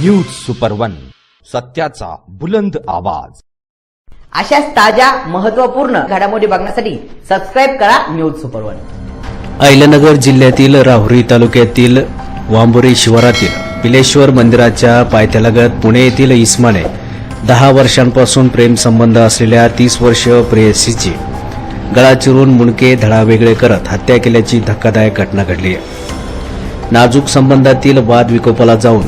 News super one सत्याचा बुलंद आवाज. अशाच ताज्या महत्त्वपूर्ण घडामोडी बघण्यासाठी सबस्क्राईब करा न्यूज सुपर वन अहिल्यानगर जिल्ह्यातील राहुरी तालुक्यातील वांबोरी शिवारातील पिलेश्वर मंदिराच्या पायथ्यालगत पुणे येथील इस्माने दहा वर्षांपासून प्रेमसंबंध असलेल्या तीस वर्षीय प्रेयसीची गळा चिरून मुंडके धडा वेगळे करत हत्या केल्याची धक्कादायक घटना घडली आहे. नाजूक संबंधातील वाद विकोपाला जाऊन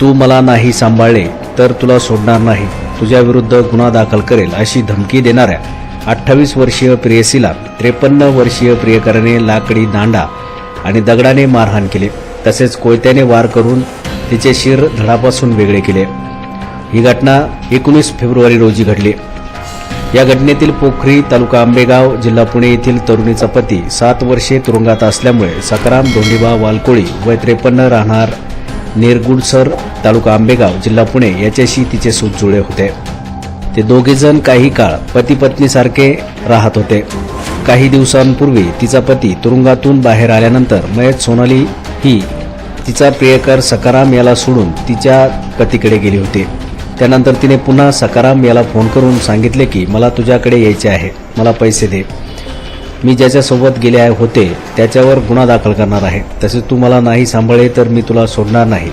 तू मला नाही सांभाळले तर तुला सोडणार नाही. तुझ्या विरुद्ध गुन्हा दाखल करेल अशी धमकी देणाऱ्या अठ्ठावीस वर्षीय प्रेयसीला त्रेपन्न वर्षीय प्रियकराने लाकडी दांडा आणि दगडाने मारहाण केली. तसेच कोयत्याने वार करून तिचे शिर धडापासून वेगळे केले. ही घटना एकोणीस फेब्रुवारी रोजी घडली. या घटनेतील पोखरी तालुका आंबेगाव जिल्हा पुणे येथील तरुणीचा पती सात वर्षे तुरुंगात असल्यामुळे सकाराम धोंडीबा वालकोळी वय त्रेपन्न राहणार नेरगुडसर तालुका आंबेगाव जिल्हा पुणे याच्याशी तिचे सूत जुळे होते. ते दोघेजण काही काळ पती पत्नीसारखे राहत होते. काही दिवसांपूर्वी तिचा पती तुरुंगातून बाहेर आल्यानंतर मयत सोनाली ही तिचा प्रियकर सकाराम याला सोडून तिच्या पतीकडे गेली होती. त्यानंतर तिने पुन्हा सकाराम याला फोन करून सांगितले की मला तुझ्याकडे यायचे आहे. मला पैसे दे. मी ज्याच्यासोबत गेले होते त्याच्यावर गुन्हा दाखल करणार आहे. तसेच तू मला नाही सांभाळे तर मी तुला सोडणार नाही.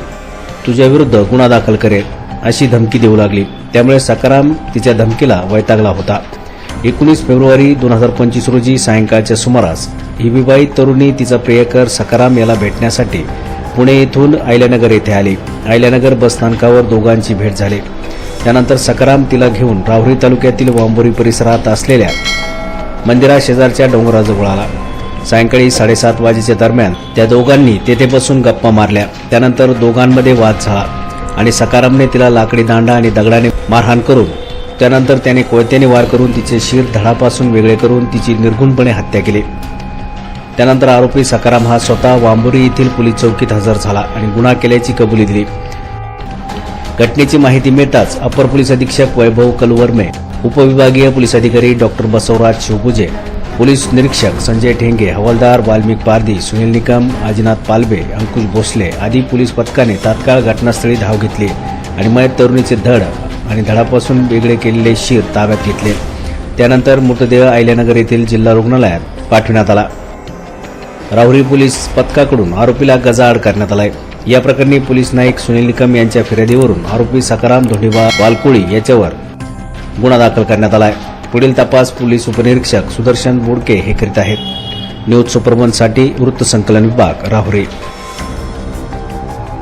तुझ्याविरुद्ध गुन्हा दाखल करेल अशी धमकी देऊ लागली. त्यामुळे सकाराम तिच्या धमकीला वैतागला होता. एकोणीस फेब्रुवारी दोन हजार पंचवीस रोजी सायंकाळच्या सुमारास ही विवाहित तरुणी तिचा प्रियकर सकाराम याला भेटण्यासाठी पुणे येथून आयल्यानगर येथे आली. आयल्यानगर बसस्थानकावर दोघांची भेट झाली. त्यानंतर सकाराम तिला घेऊन राहुरी तालुक्यातील वांबोरी परिसरात असलेल्या मंदिराशेजारच्या डोंगराजवळ आला. सायंकाळी साडेसात वाजेच्या दरम्यान त्या दोघांनी तेथे बसून गप्पा मारल्या. त्यानंतर दोघांमध्ये वाद झाला आणि सकारामने तिला लाकडी दांडा आणि दगडाने मारहाण करून त्यानंतर त्याने कोयत्याने वार करून तिचे शिर धडापासून वेगळे करून तिची निर्घुणपणे हत्या केली. त्यानंतर आरोपी सकाराम हा स्वतः वांबोरी येथील पोलीस चौकीत हजर झाला आणि गुन्हा केल्याची कबुली दिली. घटनेची माहिती मिळताच अपर पोलीस अधीक्षक वैभव कलवर्मे उपविभागीय पोलीस अधिकारी डॉक्टर बसवराज शिवपुजे पोलीस निरीक्षक संजय ठेंगे हवालदार वाल्मिक पारदी सुनील निकम आजीनाथ पालबे अंकुश भोसले आदी पोलीस पथकाने तात्काळ घटनास्थळी धाव घेतली आणि मयत तरुणीचे धड आणि धडापासून वेगळे केलेले शिर ताब्यात घेतले. त्यानंतर मृतदेह आयल्यानगर येथील जिल्हा रुग्णालयात पाठविण्यात आला. राहुरी पोलीस पथकाकडून आरोपीला गजाआड करण्यात आलाय. या प्रकरणी पोलीस नाईक सुनील निकम यांच्या फिर्यादीवरून आरोपी सकाराम धोंडीबा वालकोळी याच्यावर गुन्हा दाखल करण्यात आलाय. पुढील तपास पोलीस उपनिरीक्षक सुदर्शन बोडके हे करीत आहेत. न्यूज सुपरवनसाठी वृत्तसंकलन विभाग राहुरी.